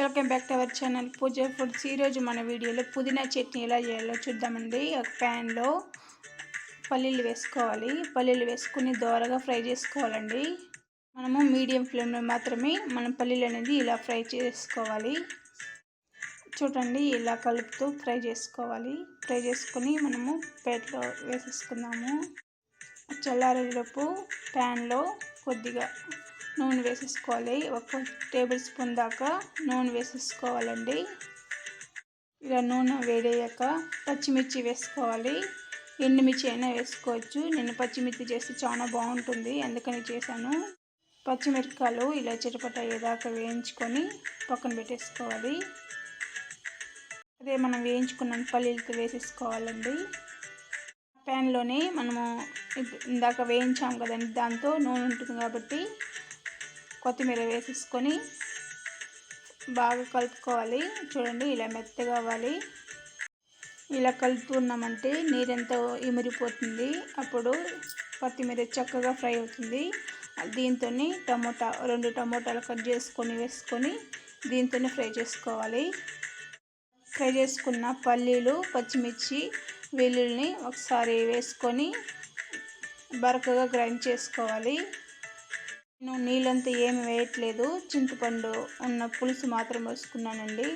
Welcome back to our channel Pooja foods. ఈరోజు మన వీడియోలో పుదీనా చట్నీ ఎలా చేయాలో చూద్దామండి. ఒక ప్యాన్లో పల్లీలు వేసుకోవాలి. పల్లీలు వేసుకుని దోరగా ఫ్రై చేసుకోవాలండి. మనము మీడియం ఫ్లేమ్లో మాత్రమే మనం పల్లీలు అనేది ఇలా ఫ్రై చేసుకోవాలి. చూడండి ఇలా కలుపుతూ ఫ్రై చేసుకోవాలి. ఫ్రై చేసుకొని మనము ప్లేట్లో వేసేసుకుందాము. చల్లారేలోపు ప్యాన్లో కొద్దిగా నూనె వేసేసుకోవాలి. ఒక టేబుల్ స్పూన్ దాకా నూనె వేసేసుకోవాలండి. ఇలా నూనె వేడయ్యాక పచ్చిమిర్చి వేసుకోవాలి. ఎండుమిర్చి అయినా వేసుకోవచ్చు. నేను పచ్చిమిర్చి చేస్తే చాలా బాగుంటుంది. అందుకని చేశాను. పచ్చిమిరపకాయలు ఇలా చిటపట అయ్యేదాకా వేయించుకొని పక్కన పెట్టేసుకోవాలి. అదే మనం వేయించుకున్న పల్లీలతో వేసేసుకోవాలండి. ప్యాన్లోనే మనము ఇందాక వేయించాము కదండి. దాంతో నూనె ఉంటుంది కాబట్టి కొత్తిమీర వేసేసుకొని బాగా కలుపుకోవాలి. చూడండి ఇలా మెత్తగా అవ్వాలి. ఇలా కలుపుతున్నామంటే నీరెంతో ఇమిరిపోతుంది అప్పుడు కొత్తిమీర చక్కగా ఫ్రై అవుతుంది. దీంతో టమోటా రెండు టమోటాలు కట్ చేసుకొని వేసుకొని దీంతో ఫ్రై చేసుకోవాలి. ఫ్రై చేసుకున్న పల్లీలు పచ్చిమిర్చి వెల్లుల్ని ఒకసారి వేసుకొని బరకగా గ్రైండ్ చేసుకోవాలి. నేను నీళ్ళంతా ఏమి వేయట్లేదు. చింతపండు ఉన్న పులుసు మాత్రం వేసుకున్నానండి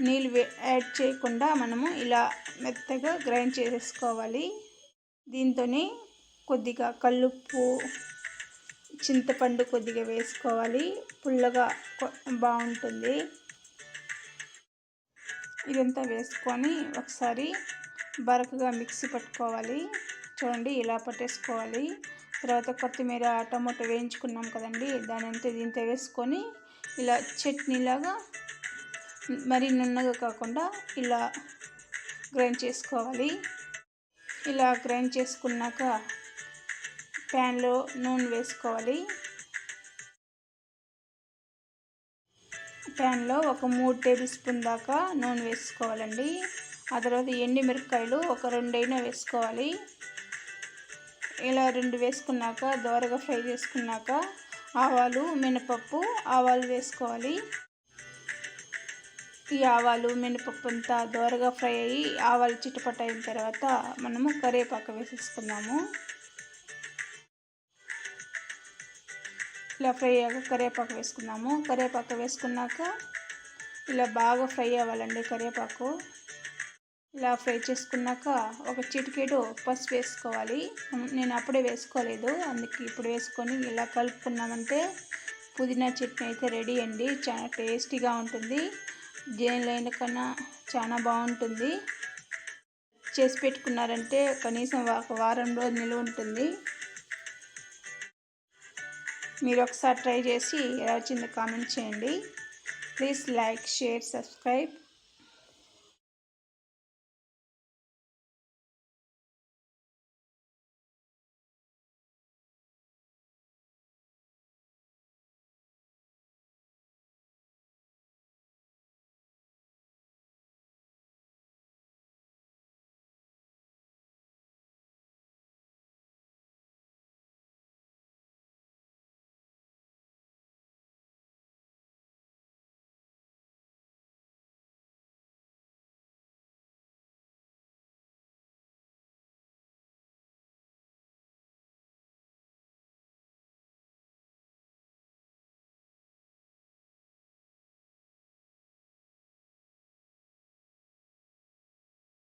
నీళ్ళు యాడ్ చేయకుండా మనము ఇలా మెత్తగా గ్రైండ్ చేసేసుకోవాలి. దీంతో కొద్దిగా కల్లుప్పు చింతపండు కొద్దిగా వేసుకోవాలి. పుల్లగా బాగుంటుంది. ఇదంతా వేసుకొని ఒకసారి బరకగా మిక్సీ పట్టుకోవాలి. చూడండి ఇలా పట్టేసుకోవాలి. తర్వాత కొత్తిమీర టమాటో వేయించుకున్నాం కదండి. దాని అంతా దీంతో వేసుకొని ఇలా చట్నీలాగా మరీ నున్నగా కాకుండా ఇలా గ్రైండ్ చేసుకోవాలి. ఇలా గ్రైండ్ చేసుకున్నాక ప్యాన్లో నూనె వేసుకోవాలి. ప్యాన్లో ఒక మూడు టేబుల్ స్పూన్ దాకా నూనె వేసుకోవాలండి. ఆ తర్వాత ఎండు మిరపకాయలు ఒక రెండైనా వేసుకోవాలి. ఇలా రెండు వేసుకున్నాక దోరగా ఫ్రై చేసుకున్నాక ఆవాలు మినపప్పు ఆవాలు వేసుకోవాలి. ఈ ఆవాలు మినపప్పు అంతా దోరగా ఫ్రై అయ్యి ఆవాలు చిట్టుపట్టు అయిన తర్వాత మనము కరివేపాకు వేసేసుకుందాము. ఇలా ఫ్రై అయ్యాక కరివేపాకు వేసుకున్నాము కరివేపాకు వేసుకున్నాక ఇలా బాగా ఫ్రై అవ్వాలండి కరివేపాకు. ఇలా ఫ్రై చేసుకున్నాక ఒక చిటికెడు పసుపు వేసుకోవాలి. నేను అప్పుడే వేసుకోలేదు. అందుకే ఇప్పుడు వేసుకొని ఇలా కలుపుకున్నామంటే పుదీనా చట్నీ అయితే రెడీ అండి. చాలా టేస్టీగా ఉంటుంది. దేనిలైన కన్నా చాలా బాగుంటుంది. చేసి పెట్టుకున్నారంటే కనీసం ఒక వారం రోజు నిలువ ఉంటుంది. మీరు ఒకసారి ట్రై చేసి ఎలా వచ్చిందో కామెంట్ చేయండి. Please like share subscribe.